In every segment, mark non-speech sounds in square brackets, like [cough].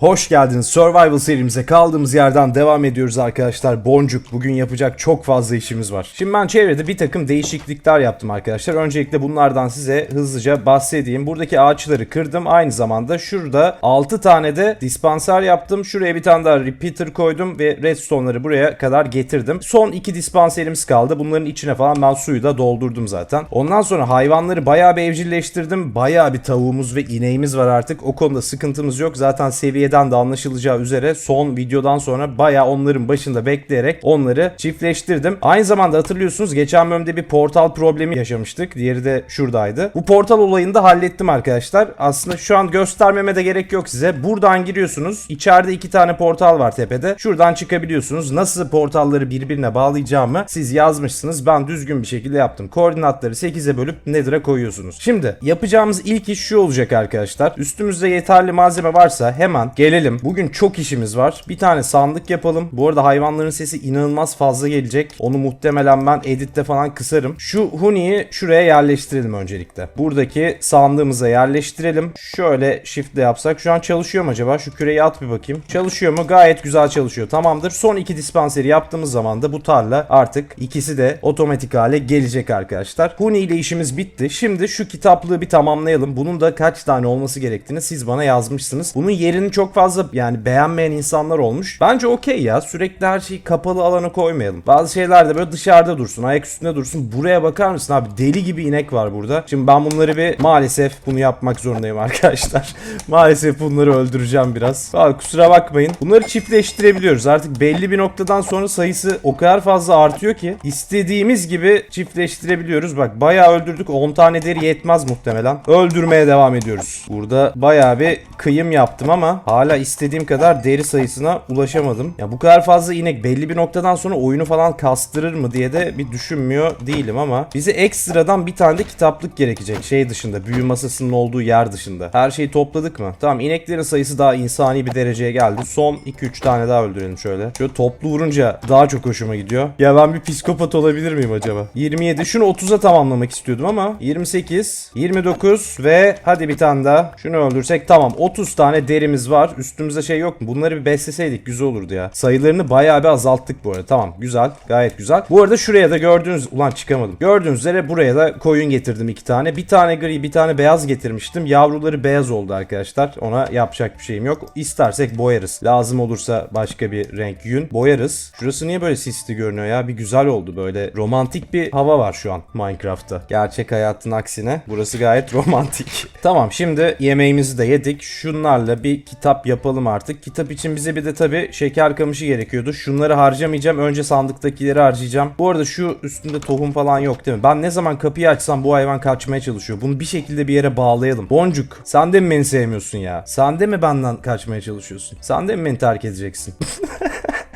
Hoş geldiniz. Survival serimize kaldığımız yerden devam ediyoruz arkadaşlar. Boncuk bugün yapacak çok fazla işimiz var. Şimdi ben çevrede bir takım değişiklikler yaptım arkadaşlar. Öncelikle bunlardan size hızlıca bahsedeyim. Buradaki ağaçları kırdım. Aynı zamanda şurada 6 tane de dispanser yaptım. Şuraya bir tane daha repeater koydum ve redstone'ları buraya kadar getirdim. Son iki dispanserimiz kaldı. Bunların içine falan ben suyu da doldurdum zaten. Ondan sonra hayvanları bayağı bir evcilleştirdim. Bayağı bir tavuğumuz ve ineğimiz var artık. O konuda sıkıntımız yok. Zaten seviyeden de anlaşılacağı üzere son videodan sonra bayağı onların başında bekleyerek onları çiftleştirdim. Aynı zamanda hatırlıyorsunuz geçen bölümde bir portal problemi yaşamıştık. Diğeri de şuradaydı. Bu portal olayını da hallettim arkadaşlar. Aslında şu an göstermeme de gerek yok size. Buradan giriyorsunuz. İçeride iki tane portal var tepede. Şuradan çıkabiliyorsunuz. Nasıl portalları birbirine bağlayacağımı siz yazmışsınız. Ben düzgün bir şekilde yaptım. Koordinatları 8'e bölüp Nether'a koyuyorsunuz. Şimdi yapacağımız ilk iş şu olacak arkadaşlar. Üstümüzde yeterli malzeme varsa hemen gelelim. Bugün çok işimiz var. Bir tane sandık yapalım. Bu arada hayvanların sesi inanılmaz fazla gelecek. Onu muhtemelen ben editte falan kısarım. Şu Huni'yi şuraya yerleştirelim öncelikle. Buradaki sandığımıza yerleştirelim. Şöyle shift yapsak. Şu an çalışıyor mu acaba? Şu küreyi at bir bakayım. Çalışıyor mu? Gayet güzel çalışıyor. Tamamdır. Son iki dispanseri yaptığımız zaman da bu tarla artık ikisi de otomatik hale gelecek arkadaşlar. Huni ile işimiz bitti. Şimdi şu kitaplığı bir tamamlayalım. Bunun da kaç tane olması gerektiğini siz bana yazmışsınız. Bunun yerini çok fazla yani beğenmeyen insanlar olmuş. Bence okey ya. Sürekli her şeyi kapalı alana koymayalım. Bazı şeyler de böyle dışarıda dursun. Ayak üstünde dursun. Buraya bakar mısın abi? Deli gibi inek var burada. Şimdi ben bunları bir maalesef bunu yapmak zorundayım arkadaşlar. [laughs] maalesef bunları öldüreceğim biraz. Abi kusura bakmayın. Bunları çiftleştirebiliyoruz. Artık belli bir noktadan sonra sayısı o kadar fazla artıyor ki istediğimiz gibi çiftleştirebiliyoruz. Bak bayağı öldürdük. 10 tane deri yetmez muhtemelen. Öldürmeye devam ediyoruz. Burada bayağı bir kıyım yaptım ama hala istediğim kadar deri sayısına ulaşamadım. Ya bu kadar fazla inek belli bir noktadan sonra oyunu falan kastırır mı diye de bir düşünmüyor değilim ama bize ekstradan bir tane de kitaplık gerekecek. Şey dışında büyü masasının olduğu yer dışında. Her şeyi topladık mı? Tamam ineklerin sayısı daha insani bir dereceye geldi. Son 2-3 tane daha öldürelim şöyle. Şöyle toplu vurunca daha çok hoşuma gidiyor. Ya ben bir psikopat olabilir miyim acaba? 27 şunu 30'a tamamlamak istiyordum ama 28 29 ve hadi bir tane daha. Şunu öldürsek tamam 30 tane derimiz var. Üstümüzde şey yok mu? Bunları bir besleseydik güzel olurdu ya. Sayılarını bayağı bir azalttık bu arada. Tamam güzel. Gayet güzel. Bu arada şuraya da gördüğünüz ulan çıkamadım. Gördüğünüz üzere buraya da koyun getirdim iki tane. Bir tane gri bir tane beyaz getirmiştim. Yavruları beyaz oldu arkadaşlar. Ona yapacak bir şeyim yok. İstersek boyarız. Lazım olursa başka bir renk yün boyarız. Şurası niye böyle sisli görünüyor ya? Bir güzel oldu böyle. Romantik bir hava var şu an Minecraft'ta. Gerçek hayatın aksine burası gayet [laughs] romantik. tamam şimdi yemeğimizi de yedik. Şunlarla bir kitap yapalım artık. Kitap için bize bir de tabi şeker kamışı gerekiyordu. Şunları harcamayacağım. Önce sandıktakileri harcayacağım. Bu arada şu üstünde tohum falan yok değil mi? Ben ne zaman kapıyı açsam bu hayvan kaçmaya çalışıyor. Bunu bir şekilde bir yere bağlayalım. Boncuk sen de mi beni sevmiyorsun ya? Sen de mi benden kaçmaya çalışıyorsun? Sen de mi beni terk edeceksin? [laughs]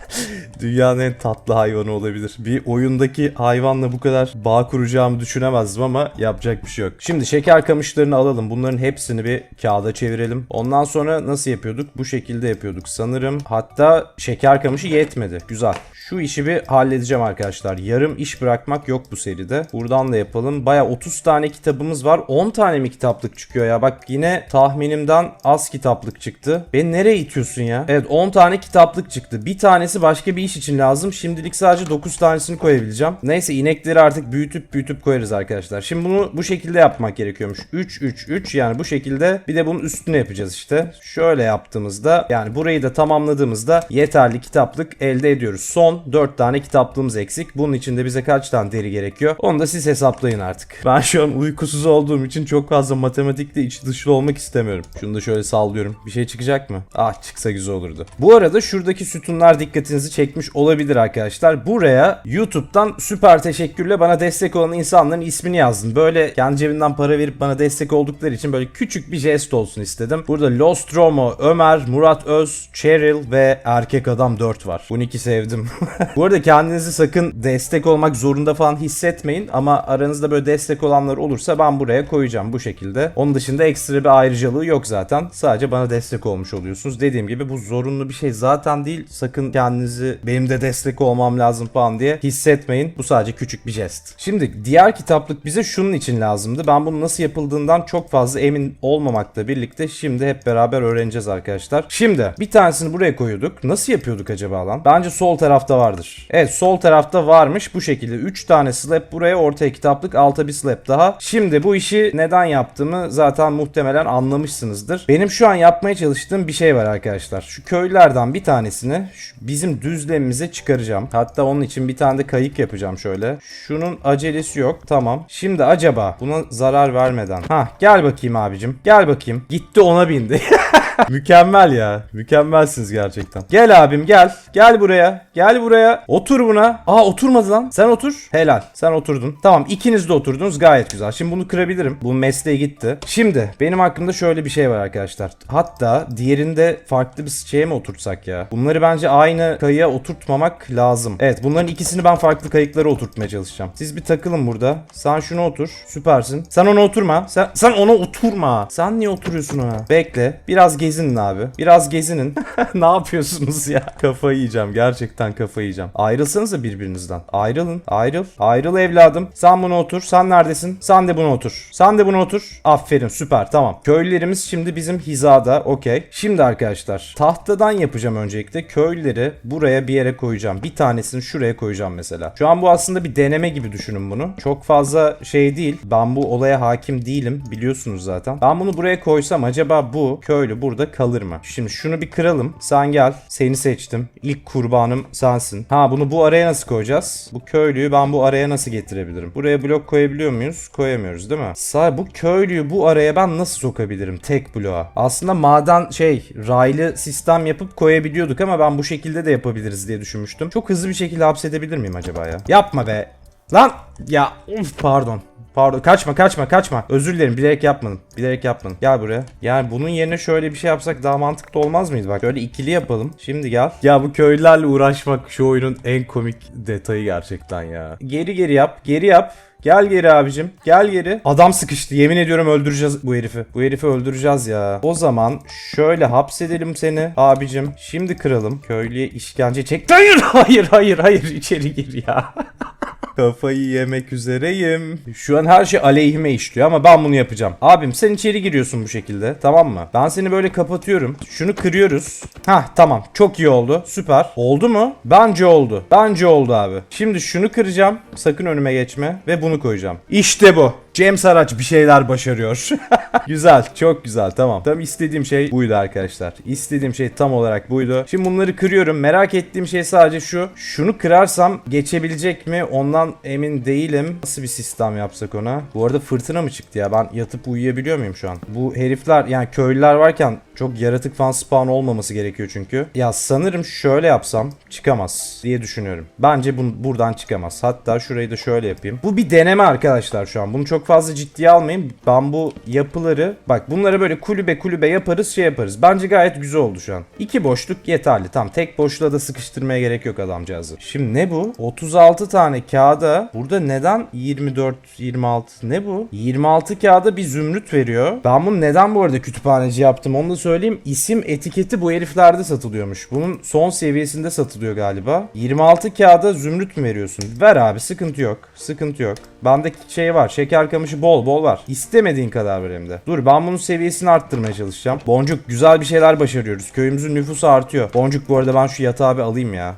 Dünyanın en tatlı hayvanı olabilir. Bir oyundaki hayvanla bu kadar bağ kuracağımı düşünemezdim ama yapacak bir şey yok. Şimdi şeker kamışlarını alalım. Bunların hepsini bir kağıda çevirelim. Ondan sonra nasıl yapıyorduk? Bu şekilde yapıyorduk sanırım. Hatta şeker kamışı yetmedi. Güzel. Şu işi bir halledeceğim arkadaşlar. Yarım iş bırakmak yok bu seride. Buradan da yapalım. Baya 30 tane kitabımız var. 10 tane mi kitaplık çıkıyor ya? Bak yine tahminimden az kitaplık çıktı. Beni nereye itiyorsun ya? Evet 10 tane kitaplık çıktı. Bir tanesi başka bir iş için lazım. Şimdilik sadece 9 tanesini koyabileceğim. Neyse inekleri artık büyütüp büyütüp koyarız arkadaşlar. Şimdi bunu bu şekilde yapmak gerekiyormuş. 3 3 3 yani bu şekilde bir de bunun üstüne yapacağız işte. Şöyle yaptığımızda yani burayı da tamamladığımızda yeterli kitaplık elde ediyoruz. Son 4 tane kitaplığımız eksik. Bunun için de bize kaç tane deri gerekiyor? Onu da siz hesaplayın artık. Ben şu an uykusuz olduğum için çok fazla matematikte iç dışlı olmak istemiyorum. Şunu da şöyle sallıyorum. Bir şey çıkacak mı? Ah çıksa güzel olurdu. Bu arada şuradaki sütunlar dikkatinizi çekmiş olabilir arkadaşlar. Buraya YouTube'dan süper teşekkürle bana destek olan insanların ismini yazdım. Böyle kendi cebinden para verip bana destek oldukları için böyle küçük bir jest olsun istedim. Burada Lostromo, Ömer, Murat Öz, Cheryl ve Erkek Adam 4 var. Bunu iki sevdim. [laughs] Bu arada kendinizi sakın destek olmak zorunda falan hissetmeyin ama aranızda böyle destek olanlar olursa ben buraya koyacağım bu şekilde. Onun dışında ekstra bir ayrıcalığı yok zaten. Sadece bana destek olmuş oluyorsunuz. Dediğim gibi bu zorunlu bir şey zaten değil. Sakın kendinizi benim de destek olmam lazım falan diye hissetmeyin. Bu sadece küçük bir jest. Şimdi diğer kitaplık bize şunun için lazımdı. Ben bunun nasıl yapıldığından çok fazla emin olmamakla birlikte şimdi hep beraber öğreneceğiz arkadaşlar. Şimdi bir tanesini buraya koyuyorduk. Nasıl yapıyorduk acaba lan? Bence sol tarafta vardır. Evet sol tarafta varmış bu şekilde. 3 tane slab buraya ortaya kitaplık alta bir slab daha. Şimdi bu işi neden yaptığımı zaten muhtemelen anlamışsınızdır. Benim şu an yapmaya çalıştığım bir şey var arkadaşlar. Şu köylerden bir tanesini bizim düzlemimize çıkaracağım. Hatta onun için bir tane de kayık yapacağım şöyle. Şunun acelesi yok. Tamam. Şimdi acaba buna zarar vermeden. Ha gel bakayım abicim. Gel bakayım. Gitti ona bindi. [laughs] Mükemmel ya. Mükemmelsiniz gerçekten. Gel abim gel. Gel buraya. Gel buraya. Otur buna. Aa oturmadı lan. Sen otur. Helal. Sen oturdun. Tamam ikiniz de oturdunuz. Gayet güzel. Şimdi bunu kırabilirim. Bu mesleğe gitti. Şimdi benim hakkımda şöyle bir şey var arkadaşlar. Hatta diğerinde farklı bir şeye mi oturtsak ya? Bunları bence aynı kayığa oturtmamak lazım. Evet bunların ikisini ben farklı kayıklara oturtmaya çalışacağım. Siz bir takılın burada. Sen şuna otur. Süpersin. Sen ona oturma. Sen, sen ona oturma. Sen niye oturuyorsun ona? Bekle. Biraz gezinin abi. Biraz gezinin. [laughs] ne yapıyorsunuz ya? Kafayı yiyeceğim. Gerçekten kafayı yiyeceğim. Ayrılsanıza birbirinizden. Ayrılın. Ayrıl. Ayrıl evladım. Sen buna otur. Sen neredesin? Sen de buna otur. Sen de buna otur. Aferin. Süper. Tamam. Köylülerimiz şimdi bizim hizada. Okey. Şimdi arkadaşlar tahtadan yapacağım öncelikle. Köylüleri buraya bir yere koyacağım. Bir tanesini şuraya koyacağım mesela. Şu an bu aslında bir deneme gibi düşünün bunu. Çok fazla şey değil. Ben bu olaya hakim değilim. Biliyorsunuz zaten. Ben bunu buraya koysam acaba bu köylü burada kalır mı? Şimdi şunu bir kıralım. Sen gel. Seni seçtim. İlk kurbanım sensin. Ha bunu bu araya nasıl koyacağız? Bu köylüyü ben bu araya nasıl getirebilirim? Buraya blok koyabiliyor muyuz? Koyamıyoruz değil mi? Sa bu köylüyü bu araya ben nasıl sokabilirim tek bloğa? Aslında maden şey raylı sistem yapıp koyabiliyorduk ama ben bu şekilde de yapabiliriz diye düşünmüştüm. Çok hızlı bir şekilde hapsedebilir miyim acaba ya? Yapma be. Lan ya of pardon. Pardon kaçma kaçma kaçma. Özür dilerim bilerek yapmadım. Bilerek yapmadım. Gel buraya. Yani bunun yerine şöyle bir şey yapsak daha mantıklı olmaz mıydı? Bak şöyle ikili yapalım. Şimdi gel. Ya bu köylülerle uğraşmak şu oyunun en komik detayı gerçekten ya. Geri geri yap. Geri yap. Gel geri abicim. Gel geri. Adam sıkıştı. Yemin ediyorum öldüreceğiz bu herifi. Bu herifi öldüreceğiz ya. O zaman şöyle hapsedelim seni abicim. Şimdi kıralım. Köylüye işkence çek. Hayır hayır hayır hayır içeri gir ya. [laughs] Kafayı yemek üzereyim. Şu an her şey aleyhime işliyor ama ben bunu yapacağım. Abim sen içeri giriyorsun bu şekilde tamam mı? Ben seni böyle kapatıyorum. Şunu kırıyoruz. Hah tamam çok iyi oldu. Süper. Oldu mu? Bence oldu. Bence oldu abi. Şimdi şunu kıracağım. Sakın önüme geçme. Ve bunu koyacağım. İşte bu. James Araç bir şeyler başarıyor. [laughs] güzel. Çok güzel. Tamam. Tam istediğim şey buydu arkadaşlar. İstediğim şey tam olarak buydu. Şimdi bunları kırıyorum. Merak ettiğim şey sadece şu. Şunu kırarsam geçebilecek mi? Ondan emin değilim. Nasıl bir sistem yapsak ona? Bu arada fırtına mı çıktı ya? Ben yatıp uyuyabiliyor muyum şu an? Bu herifler yani köylüler varken çok yaratık falan spawn olmaması gerekiyor çünkü. Ya sanırım şöyle yapsam çıkamaz diye düşünüyorum. Bence bu, buradan çıkamaz. Hatta şurayı da şöyle yapayım. Bu bir deneme arkadaşlar şu an. Bunu çok fazla ciddiye almayın. Ben bu yapıları bak bunları böyle kulübe kulübe yaparız şey yaparız. Bence gayet güzel oldu şu an. İki boşluk yeterli. Tamam tek boşluğa da sıkıştırmaya gerek yok adamcağızı. Şimdi ne bu? 36 tane kağıda burada neden 24 26 ne bu? 26 kağıda bir zümrüt veriyor. Ben bunu neden bu arada kütüphaneci yaptım onu da söyleyeyim. İsim etiketi bu heriflerde satılıyormuş. Bunun son seviyesinde satılıyor galiba. 26 kağıda zümrüt mü veriyorsun? Ver abi sıkıntı yok. Sıkıntı yok. Bende şey var. Şeker kamışı bol bol var. İstemediğin kadar ver hem de. Dur ben bunun seviyesini arttırmaya çalışacağım. Boncuk güzel bir şeyler başarıyoruz. Köyümüzün nüfusu artıyor. Boncuk bu arada ben şu yatağı bir alayım ya.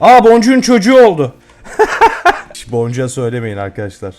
Aa boncuğun çocuğu oldu. [laughs] Hiç boncuğa söylemeyin arkadaşlar.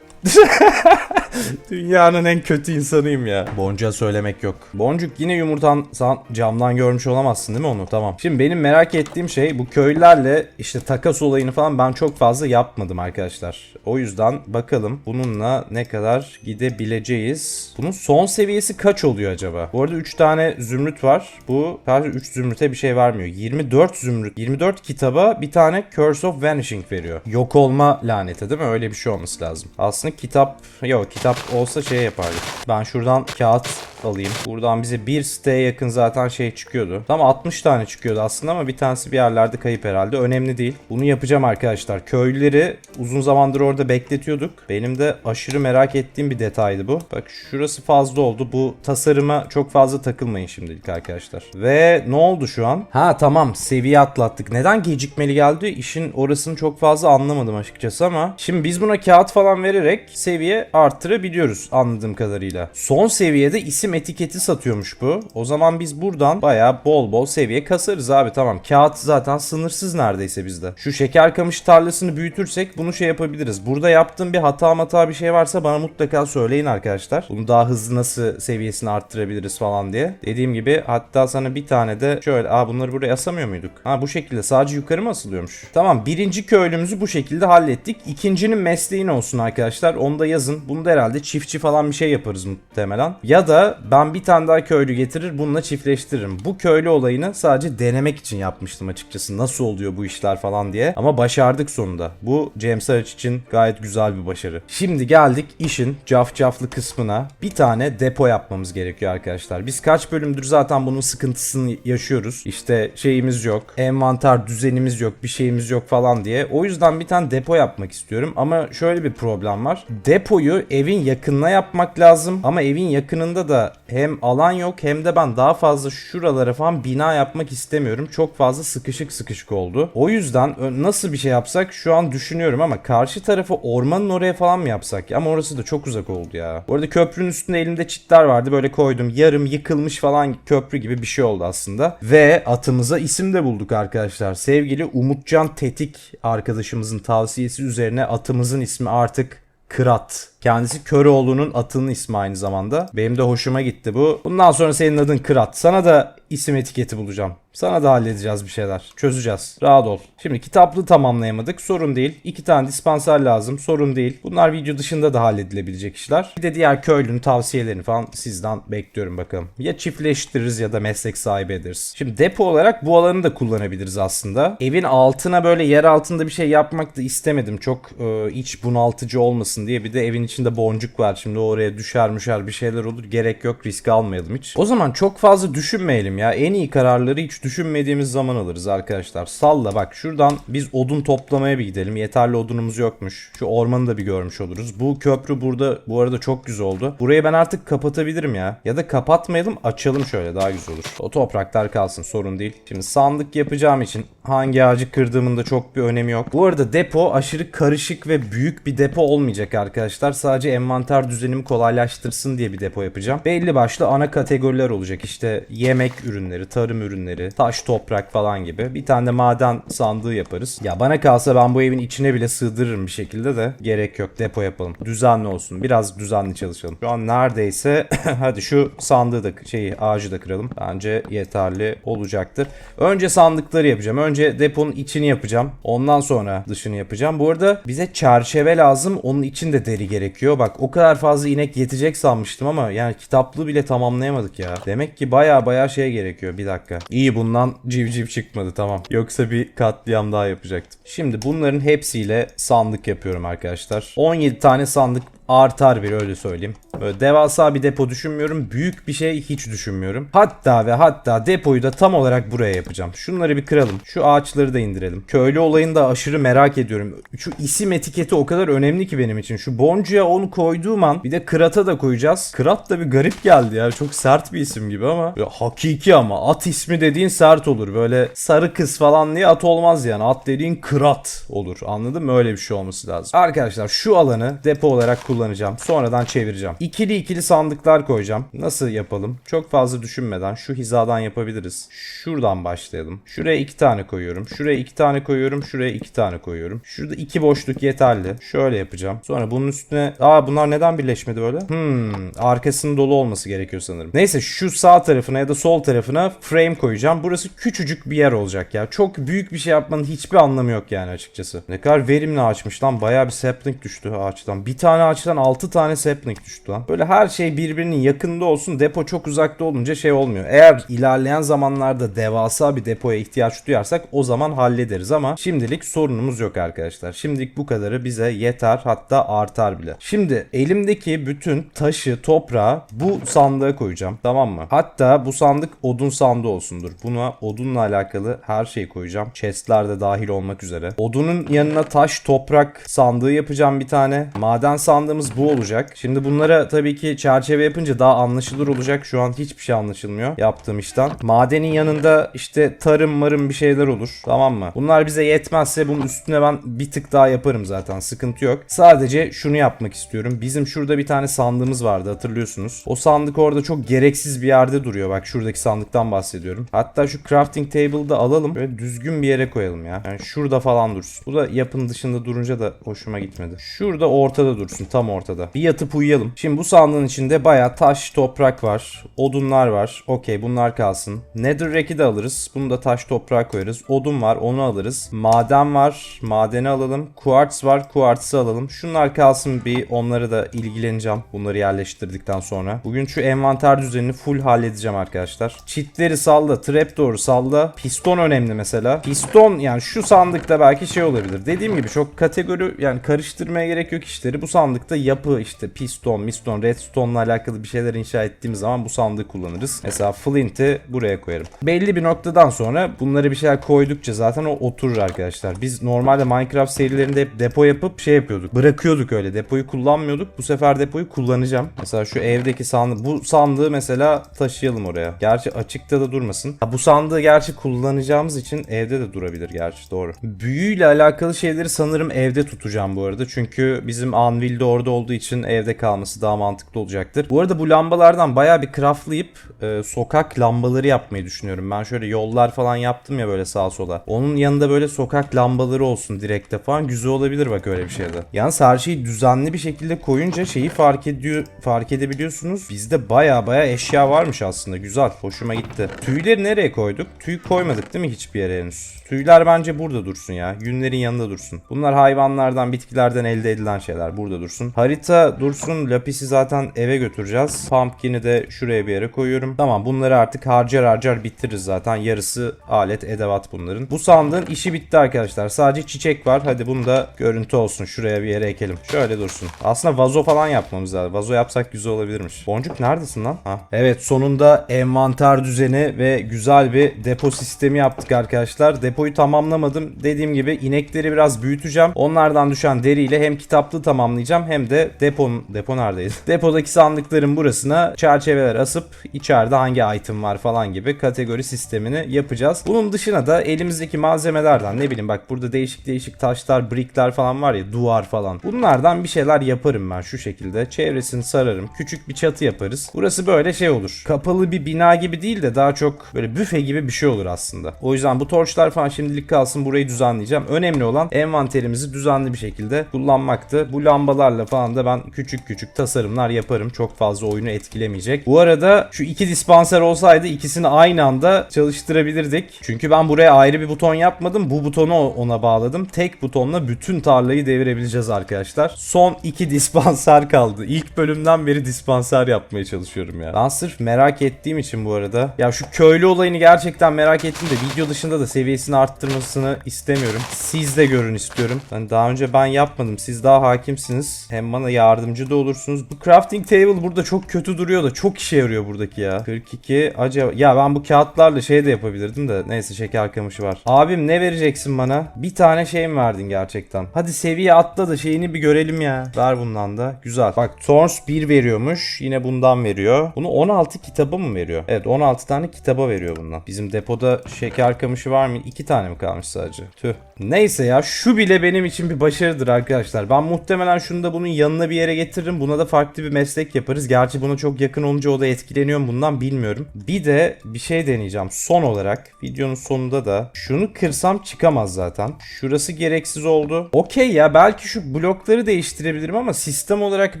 [laughs] [laughs] Dünyanın en kötü insanıyım ya. Boncuğa söylemek yok. Boncuk yine yumurtan sen camdan görmüş olamazsın değil mi onu? Tamam. Şimdi benim merak ettiğim şey bu köylülerle işte takas olayını falan ben çok fazla yapmadım arkadaşlar. O yüzden bakalım bununla ne kadar gidebileceğiz. Bunun son seviyesi kaç oluyor acaba? Bu arada 3 tane zümrüt var. Bu sadece 3 zümrüte bir şey vermiyor. 24 zümrüt. 24 kitaba bir tane Curse of Vanishing veriyor. Yok olma laneti değil mi? Öyle bir şey olması lazım. Aslında kitap yok kitap olsa şey yapardık. Ben şuradan kağıt alayım. Buradan bize bir siteye yakın zaten şey çıkıyordu. Tam 60 tane çıkıyordu aslında ama bir tanesi bir yerlerde kayıp herhalde. Önemli değil. Bunu yapacağım arkadaşlar. Köylüleri uzun zamandır orada bekletiyorduk. Benim de aşırı merak ettiğim bir detaydı bu. Bak şurası fazla oldu. Bu tasarıma çok fazla takılmayın şimdilik arkadaşlar. Ve ne oldu şu an? Ha tamam seviye atlattık. Neden gecikmeli geldi? İşin orasını çok fazla anlamadım açıkçası ama şimdi biz buna kağıt falan vererek seviye arttırabiliyoruz anladığım kadarıyla. Son seviyede isim etiketi satıyormuş bu. O zaman biz buradan bayağı bol bol seviye kasarız abi tamam. Kağıt zaten sınırsız neredeyse bizde. Şu şeker kamış tarlasını büyütürsek bunu şey yapabiliriz. Burada yaptığım bir hata hata bir şey varsa bana mutlaka söyleyin arkadaşlar. Bunu daha hızlı nasıl seviyesini arttırabiliriz falan diye. Dediğim gibi hatta sana bir tane de şöyle aa bunları buraya asamıyor muyduk? Ha bu şekilde sadece yukarı mı asılıyormuş? Tamam birinci köylümüzü bu şekilde hallettik. İkincinin mesleğin olsun arkadaşlar. Onu da yazın. Bunu da herhalde çiftçi falan bir şey yaparız muhtemelen. Ya da ben bir tane daha köylü getirir bununla çiftleştiririm. Bu köylü olayını sadece denemek için yapmıştım açıkçası. Nasıl oluyor bu işler falan diye. Ama başardık sonunda. Bu James Arch için gayet güzel bir başarı. Şimdi geldik işin cafcaflı kısmına. Bir tane depo yapmamız gerekiyor arkadaşlar. Biz kaç bölümdür zaten bunun sıkıntısını yaşıyoruz. İşte şeyimiz yok. Envanter düzenimiz yok. Bir şeyimiz yok falan diye. O yüzden bir tane depo yapmak istiyorum. Ama şöyle bir problem var. Depoyu evin yakınına yapmak lazım. Ama evin yakınında da hem alan yok hem de ben daha fazla şuralara falan bina yapmak istemiyorum. Çok fazla sıkışık sıkışık oldu. O yüzden ö- nasıl bir şey yapsak şu an düşünüyorum ama karşı tarafı ormanın oraya falan mı yapsak? Ama orası da çok uzak oldu ya. Bu arada köprünün üstünde elimde çitler vardı. Böyle koydum. Yarım yıkılmış falan köprü gibi bir şey oldu aslında. Ve atımıza isim de bulduk arkadaşlar. Sevgili Umutcan Tetik arkadaşımızın tavsiyesi üzerine atımızın ismi artık Kırat. Kendisi Köroğlu'nun atının ismi aynı zamanda. Benim de hoşuma gitti bu. Bundan sonra senin adın Kırat. Sana da isim etiketi bulacağım. Sana da halledeceğiz bir şeyler. Çözeceğiz. Rahat ol. Şimdi kitaplığı tamamlayamadık. Sorun değil. İki tane dispanser lazım. Sorun değil. Bunlar video dışında da halledilebilecek işler. Bir de diğer köylünün tavsiyelerini falan sizden bekliyorum bakalım. Ya çiftleştiririz ya da meslek sahibi ederiz. Şimdi depo olarak bu alanı da kullanabiliriz aslında. Evin altına böyle yer altında bir şey yapmak da istemedim. Çok e, iç bunaltıcı olmasın diye. Bir de evin içinde boncuk var. Şimdi oraya düşer müşer bir şeyler olur. Gerek yok. Risk almayalım hiç. O zaman çok fazla düşünmeyelim ya. En iyi kararları hiç düşünmediğimiz zaman alırız arkadaşlar. Salla bak şuradan biz odun toplamaya bir gidelim. Yeterli odunumuz yokmuş. Şu ormanı da bir görmüş oluruz. Bu köprü burada bu arada çok güzel oldu. Burayı ben artık kapatabilirim ya. Ya da kapatmayalım açalım şöyle daha güzel olur. O topraklar kalsın sorun değil. Şimdi sandık yapacağım için hangi ağacı kırdığımın da çok bir önemi yok. Bu arada depo aşırı karışık ve büyük bir depo olmayacak arkadaşlar. Sadece envanter düzenimi kolaylaştırsın diye bir depo yapacağım. Belli başlı ana kategoriler olacak. İşte yemek ürünleri, tarım ürünleri, taş toprak falan gibi. Bir tane de maden sandığı yaparız. Ya bana kalsa ben bu evin içine bile sığdırırım bir şekilde de gerek yok depo yapalım. Düzenli olsun. Biraz düzenli çalışalım. Şu an neredeyse [laughs] hadi şu sandığı da şeyi ağacı da kıralım. Bence yeterli olacaktır. Önce sandıkları yapacağım. Önce deponun içini yapacağım. Ondan sonra dışını yapacağım. Bu arada bize çerçeve lazım. Onun için de deri gerekiyor. Bak o kadar fazla inek yetecek sanmıştım ama yani kitaplığı bile tamamlayamadık ya. Demek ki baya baya şey gerekiyor. Bir dakika. İyi bundan civciv çıkmadı tamam. Yoksa bir katliam daha yapacaktım. Şimdi bunların hepsiyle sandık yapıyorum arkadaşlar. 17 tane sandık artar bir öyle söyleyeyim. Böyle devasa bir depo düşünmüyorum. Büyük bir şey hiç düşünmüyorum. Hatta ve hatta depoyu da tam olarak buraya yapacağım. Şunları bir kıralım. Şu ağaçları da indirelim. Köylü olayını da aşırı merak ediyorum. Şu isim etiketi o kadar önemli ki benim için. Şu boncuya onu koyduğum an bir de kırata da koyacağız. Kırat da bir garip geldi ya. Çok sert bir isim gibi ama. Böyle hakiki ama. At ismi dediğin sert olur. Böyle sarı kız falan diye at olmaz yani. At dediğin kırat olur. Anladın mı? Öyle bir şey olması lazım. Arkadaşlar şu alanı depo olarak kullanacağım. Sonradan çevireceğim. İkili ikili sandıklar koyacağım. Nasıl yapalım? Çok fazla düşünmeden şu hizadan yapabiliriz. Şuradan başlayalım. Şuraya iki tane koyuyorum. Şuraya iki tane koyuyorum. Şuraya iki tane koyuyorum. Şurada iki boşluk yeterli. Şöyle yapacağım. Sonra bunun üstüne... Aa bunlar neden birleşmedi böyle? Hmm. Arkasının dolu olması gerekiyor sanırım. Neyse şu sağ tarafına ya da sol tarafına frame koyacağım. Burası küçücük bir yer olacak ya. Çok büyük bir şey yapmanın hiçbir anlamı yok yani açıkçası. Ne kadar verimli ağaçmış lan. Bayağı bir sapling düştü ağaçtan. Bir tane ağaçtan 6 tane sapling düştü lan. Böyle her şey birbirinin yakında olsun. Depo çok uzakta olunca şey olmuyor. Eğer ilerleyen zamanlarda devasa bir depoya ihtiyaç duyarsak o zaman hallederiz ama şimdilik sorunumuz yok arkadaşlar. Şimdilik bu kadarı bize yeter hatta artar bile. Şekilde. Şimdi elimdeki bütün taşı, toprağı bu sandığa koyacağım. Tamam mı? Hatta bu sandık odun sandığı olsundur. Buna odunla alakalı her şeyi koyacağım. Chestler de dahil olmak üzere. Odunun yanına taş, toprak sandığı yapacağım bir tane. Maden sandığımız bu olacak. Şimdi bunlara tabii ki çerçeve yapınca daha anlaşılır olacak. Şu an hiçbir şey anlaşılmıyor yaptığım işten. Madenin yanında işte tarım marım bir şeyler olur. Tamam mı? Bunlar bize yetmezse bunun üstüne ben bir tık daha yaparım zaten. Sıkıntı yok. Sadece şunu yapmak istiyorum. Bizim şurada bir tane sandığımız vardı hatırlıyorsunuz. O sandık orada çok gereksiz bir yerde duruyor. Bak şuradaki sandıktan bahsediyorum. Hatta şu crafting table'ı da alalım. Böyle düzgün bir yere koyalım ya. Yani şurada falan dursun. Bu da yapının dışında durunca da hoşuma gitmedi. Şurada ortada dursun. Tam ortada. Bir yatıp uyuyalım. Şimdi bu sandığın içinde baya taş, toprak var. Odunlar var. Okey bunlar kalsın. Netherrack'i de alırız. Bunu da taş, toprak koyarız. Odun var. Onu alırız. Maden var. Madeni alalım. Quartz var. Quartz'ı alalım. Şunlar kalsın bir. Onları da ilgileneceğim. Bunları yerleştirdikten sonra. Bugün şu envanter düzenini full halledeceğim arkadaşlar. Çitleri salla. Trapdoor'u salla. Piston önemli mesela. Piston yani şu sandıkta belki şey olabilir. Dediğim gibi çok kategori yani karıştırmaya gerek yok işleri. Bu sandıkta yapı işte piston, miston, redstone'la alakalı bir şeyler inşa ettiğimiz zaman bu sandığı kullanırız. Mesela flint'i buraya koyarım. Belli bir noktadan sonra bunları bir şeyler koydukça zaten o oturur arkadaşlar. Biz normalde Minecraft serilerinde hep depo yapıp şey yapıyorduk. Bırakıyorduk öyle. Depoyu kullanmıyorduk. Bu sefer depoyu kullanacağım. Mesela şu evdeki sandığı. Bu sandığı mesela taşıyalım oraya. Gerçi açıkta da durmasın. Ha, bu sandığı gerçi kullanacağımız için evde de durabilir gerçi doğru. Büyüyle alakalı şeyleri sanırım evde tutacağım bu arada. Çünkü bizim Anvil de orada olduğu için evde kalması daha mantıklı olacaktır. Bu arada bu lambalardan bayağı bir craftlayıp e, sokak lambaları yapmayı düşünüyorum. Ben şöyle yollar falan yaptım ya böyle sağa sola. Onun yanında böyle sokak lambaları olsun direkte falan güzel olabilir bak öyle bir şeyde. Yalnız her şeyi düzenli bir şekilde koyunca şeyi fark ediyor fark edebiliyorsunuz. Bizde baya baya eşya varmış aslında. Güzel. Hoşuma gitti. Tüyleri nereye koyduk? Tüy koymadık değil mi hiçbir yere henüz? Tüyler bence burada dursun ya. Yünlerin yanında dursun. Bunlar hayvanlardan, bitkilerden elde edilen şeyler. Burada dursun. Harita dursun. Lapis'i zaten eve götüreceğiz. Pumpkin'i de şuraya bir yere koyuyorum. Tamam bunları artık harcar harcar bitiririz zaten. Yarısı alet, edevat bunların. Bu sandığın işi bitti arkadaşlar. Sadece çiçek var. Hadi bunu da görüntü olsun. Şuraya bir yere ekelim. Şöyle dursun. Aslında vazo falan yapmamız lazım. Vazo yapsak güzel olabilirmiş. Boncuk neredesin lan? Ha. Evet sonunda envanter düzeni ve güzel bir depo sistemi yaptık arkadaşlar. Depoyu tamamlamadım. Dediğim gibi inekleri biraz büyüteceğim. Onlardan düşen deriyle hem kitaplığı tamamlayacağım hem de depon depo neredeydi? [laughs] Depodaki sandıkların burasına çerçeveler asıp içeride hangi item var falan gibi kategori sistemini yapacağız. Bunun dışına da elimizdeki malzemelerden ne bileyim bak burada değişik değişik taşlar, brickler falan var ya duvar falan. Bunlardan bir şeyler yaparım ben şu şekilde. Çevresini sararım. Küçük bir çatı yaparız. Burası böyle şey olur. Kapalı bir bina gibi değil de daha çok böyle büfe gibi bir şey olur aslında. O yüzden bu torçlar falan şimdilik kalsın burayı düzenleyeceğim. Önemli olan envanterimizi düzenli bir şekilde kullanmaktı. Bu lambalarla falan da ben küçük küçük tasarımlar yaparım. Çok fazla oyunu etkilemeyecek. Bu arada şu iki dispanser olsaydı ikisini aynı anda çalıştırabilirdik. Çünkü ben buraya ayrı bir buton yapmadım. Bu butonu ona bağladım. Tek butonla bütün tarlayı devirebileceğiz arkadaşlar. Son iki dispanser kaldı. İlk bölümden beri dispanser yapmaya çalışıyorum ya. Ben sırf merak ettiğim için bu arada. Ya şu köylü olayını gerçekten merak ettim de video dışında da seviyesini arttırmasını istemiyorum. Siz de görün istiyorum. Hani daha önce ben yapmadım. Siz daha hakimsiniz. Hem bana yardımcı da olursunuz. Bu crafting table burada çok kötü duruyor da çok işe yarıyor buradaki ya. 42 acaba ya ben bu kağıtlarla şey de yapabilirdim de neyse şeker kamışı var. Abim ne vereceksin bana? Bir tane şey mi verdin gerçekten? Hadi seviye atla da şeyini bir görelim ya. Ver bundan da. Güzel. Bak Thorns 1 veriyormuş. Yine bundan veriyor. Bunu 16 kitaba mı veriyor? Evet 16 tane kitaba veriyor bundan. Bizim depoda şeker kamışı var mı? 2 tane mi kalmış sadece? Tüh. Neyse ya şu bile benim için bir başarıdır arkadaşlar. Ben muhtemelen şunu da bunun yanına bir yere getiririm. Buna da farklı bir meslek yaparız. Gerçi buna çok yakın olunca o da etkileniyor mu bundan bilmiyorum. Bir de bir şey deneyeceğim. Son olarak videonun sonunda da şunu kırsam çıkamaz zaten. Şurası gereksiz oldu. Okey ya belki şu blokları değiştirebilirim ama sistem olarak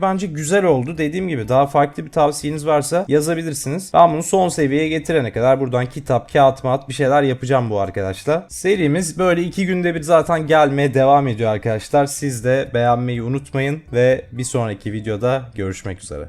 bence güzel oldu. Dediğim gibi daha farklı bir tavsiyeniz varsa yazabilirsiniz. Ben bunu son seviyeye getirene kadar buradan kitap, kağıt mat bir şeyler yapacağım bu arkadaşlar. Serimiz böyle iki günde bir zaten gelmeye devam ediyor arkadaşlar. Siz de beğenmeyi unutmayın ve bir sonraki videoda görüşmek üzere.